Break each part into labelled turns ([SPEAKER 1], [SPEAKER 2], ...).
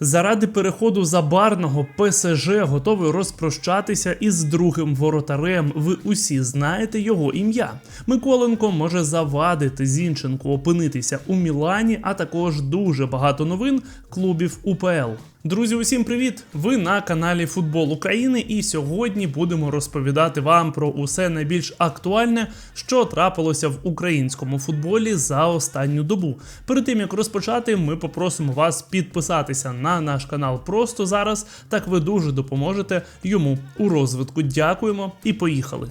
[SPEAKER 1] Заради переходу забарного ПСЖ готовий розпрощатися із другим воротарем. Ви усі знаєте його ім'я. Миколенко може завадити Зінченку опинитися у Мілані, а також дуже багато новин клубів УПЛ. Друзі, усім привіт! Ви на каналі Футбол України, і сьогодні будемо розповідати вам про усе найбільш актуальне, що трапилося в українському футболі за останню добу. Перед тим як розпочати, ми попросимо вас підписатися на наш канал просто зараз. Так ви дуже допоможете йому у розвитку. Дякуємо і поїхали.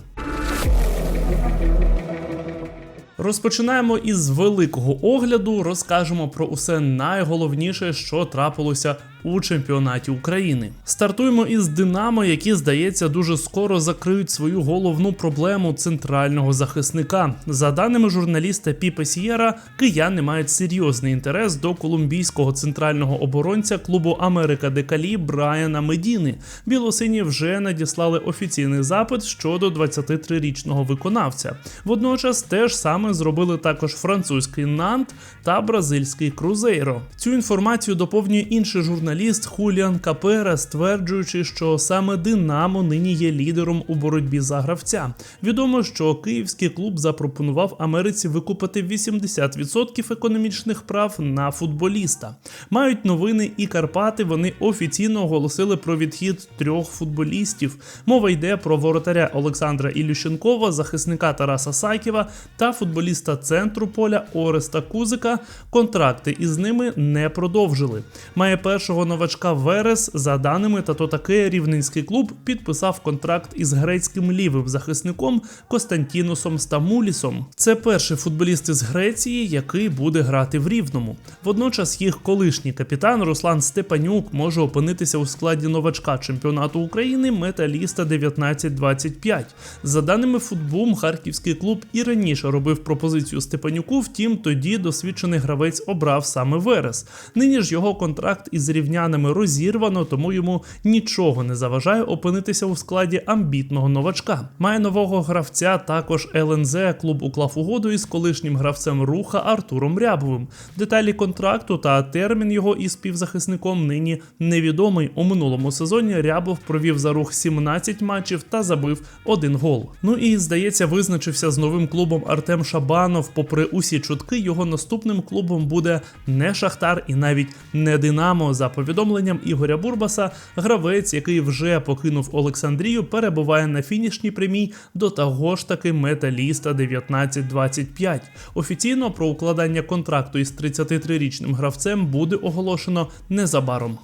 [SPEAKER 1] Розпочинаємо із великого огляду. Розкажемо про усе найголовніше, що трапилося у чемпіонаті України. Стартуємо із Динамо, які, здається, дуже скоро закриють свою головну проблему центрального захисника. За даними журналіста Піпе Сієра, кияни мають серйозний інтерес до колумбійського центрального оборонця клубу Америка де Калі Брайана Медіни. Білосині вже надіслали офіційний запит щодо 23-річного виконавця. Водночас те ж саме зробили також французький Нант та бразильський Крузейро. Цю інформацію доповнює інший журналіст Хуліан Капера, стверджуючи, що саме Динамо нині є лідером у боротьбі за гравця. Відомо, що київський клуб запропонував Америці викупити 80% економічних прав на футболіста. Мають новини і Карпати. Вони офіційно оголосили про відхід трьох футболістів. Мова йде про воротаря Олександра Ілющенкова, захисника Тараса Саківа та футболіста центру поля Ореста Кузика. Контракти із ними не продовжили. Має першого новачка Верес. За даними та то таке рівненський клуб підписав контракт із грецьким лівим захисником Костантінусом Стамулісом. Це перший футболіст із Греції, який буде грати в рівному. Водночас їх колишній капітан Руслан Степанюк може опинитися у складі новачка чемпіонату України Металіста 1925. За даними Футбум, харківський клуб і раніше робив пропозицію Степанюку. Втім, тоді досвідчений гравець обрав саме Верес. Нині ж його контракт із рівнянами розірвано, тому йому нічого не заважає опинитися у складі амбітного новачка. Має нового гравця також ЛНЗ. Клуб уклав угоду із колишнім гравцем руха Артуром Рябовим. Деталі контракту та термін його із співзахисником нині невідомий. У минулому сезоні Рябов провів за рух 17 матчів та забив один гол. Ну і здається, визначився з новим клубом Артем Шабанов. Попри усі чутки, його наступним клубом буде не Шахтар і навіть не Динамо. За повідомленням Ігоря Бурбаса, гравець, який вже покинув Олександрію, перебуває на фінішній прямій до того ж таки металіста 1925. Офіційно про укладання контракту із 33-річним гравцем буде оголошено незабаром.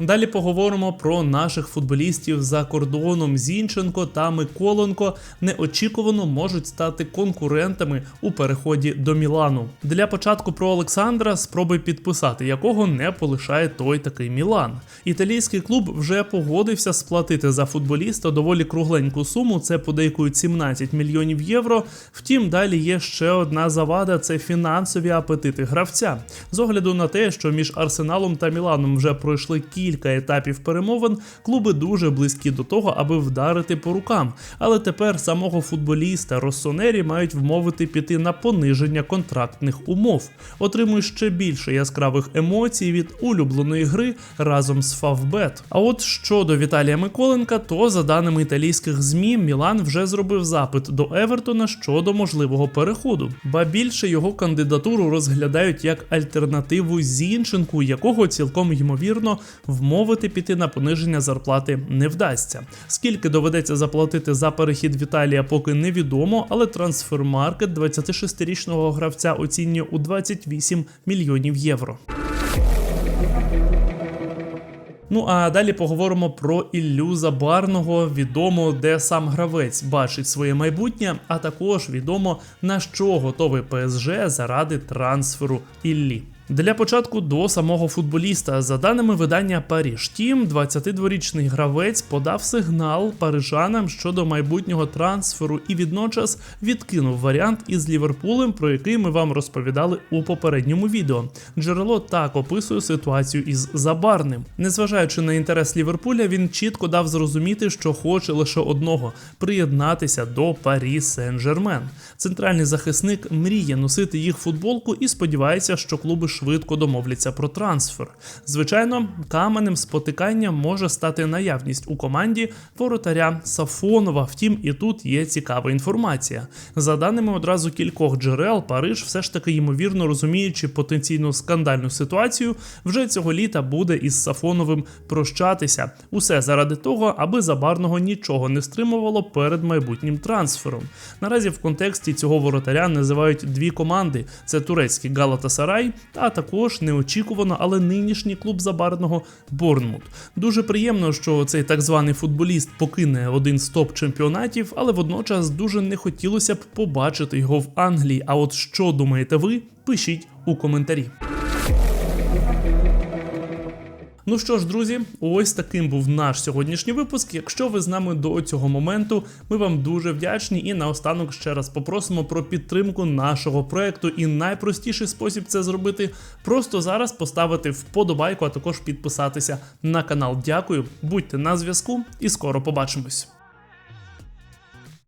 [SPEAKER 1] Далі поговоримо про наших футболістів за кордоном. Зінченко та Миколенко неочікувано можуть стати конкурентами у переході до Мілану. Для початку про Олександра спроби підписати, якого не полишає той такий Мілан. Італійський клуб вже погодився сплатити за футболіста доволі кругленьку суму. Це подейкують 17 мільйонів євро. Втім, далі є ще одна завада: це фінансові апетити гравця. З огляду на те, що між Арсеналом та Міланом вже пройшли кілька етапів перемовин, клуби дуже близькі до того, аби вдарити по рукам. Але тепер самого футболіста Россонері мають вмовити піти на пониження контрактних умов. Отримує ще більше яскравих емоцій від улюбленої гри разом з Фавбет. А от щодо Віталія Миколенка, то за даними італійських змі, Мілан вже зробив запит до Евертона щодо можливого переходу. Ба більше його кандидатуру розглядають як альтернативу Зінченку, якого цілком ймовірно вмовити піти на пониження зарплати не вдасться. Скільки доведеться заплатити за перехід Віталія, поки невідомо, але трансфермаркет 26-річного гравця оцінює у 28 мільйонів євро. Ну а далі поговоримо про Іллю Забарного. Відомо, де сам гравець бачить своє майбутнє, а також відомо на що готовий ПСЖ заради трансферу Іллі. Для початку до самого футболіста, за даними видання Паріж Тім, 22-річний гравець подав сигнал парижанам щодо майбутнього трансферу і відночас відкинув варіант із Ліверпулем, про який ми вам розповідали у попередньому відео. Джерело так описує ситуацію із Забарним. Незважаючи на інтерес Ліверпуля, він чітко дав зрозуміти, що хоче лише одного приєднатися до Парі Сен-Жермен. Центральний захисник мріє носити їх футболку і сподівається, що клуби швидко домовляться про трансфер. Звичайно, каменем спотикання може стати наявність у команді воротаря Сафонова. Втім, і тут є цікава інформація. За даними одразу кількох джерел, Париж все ж таки ймовірно розуміючи потенційну скандальну ситуацію, вже цього літа буде із Сафоновим прощатися. Усе заради того, аби забарного нічого не стримувало перед майбутнім трансфером. Наразі в контексті цього воротаря називають дві команди: це турецький Галатасарай, а також неочікувано, але нинішній клуб забарного Борнмут. Дуже приємно, що цей так званий футболіст покине один з топ чемпіонатів, але водночас дуже не хотілося б побачити його в Англії. А от що думаєте ви? Пишіть у коментарі. Ну що ж, друзі, ось таким був наш сьогоднішній випуск. Якщо ви з нами до цього моменту, ми вам дуже вдячні і наостанок ще раз попросимо про підтримку нашого проекту. І найпростіший спосіб це зробити просто зараз поставити вподобайку, а також підписатися на канал. Дякую, будьте на зв'язку і скоро побачимось.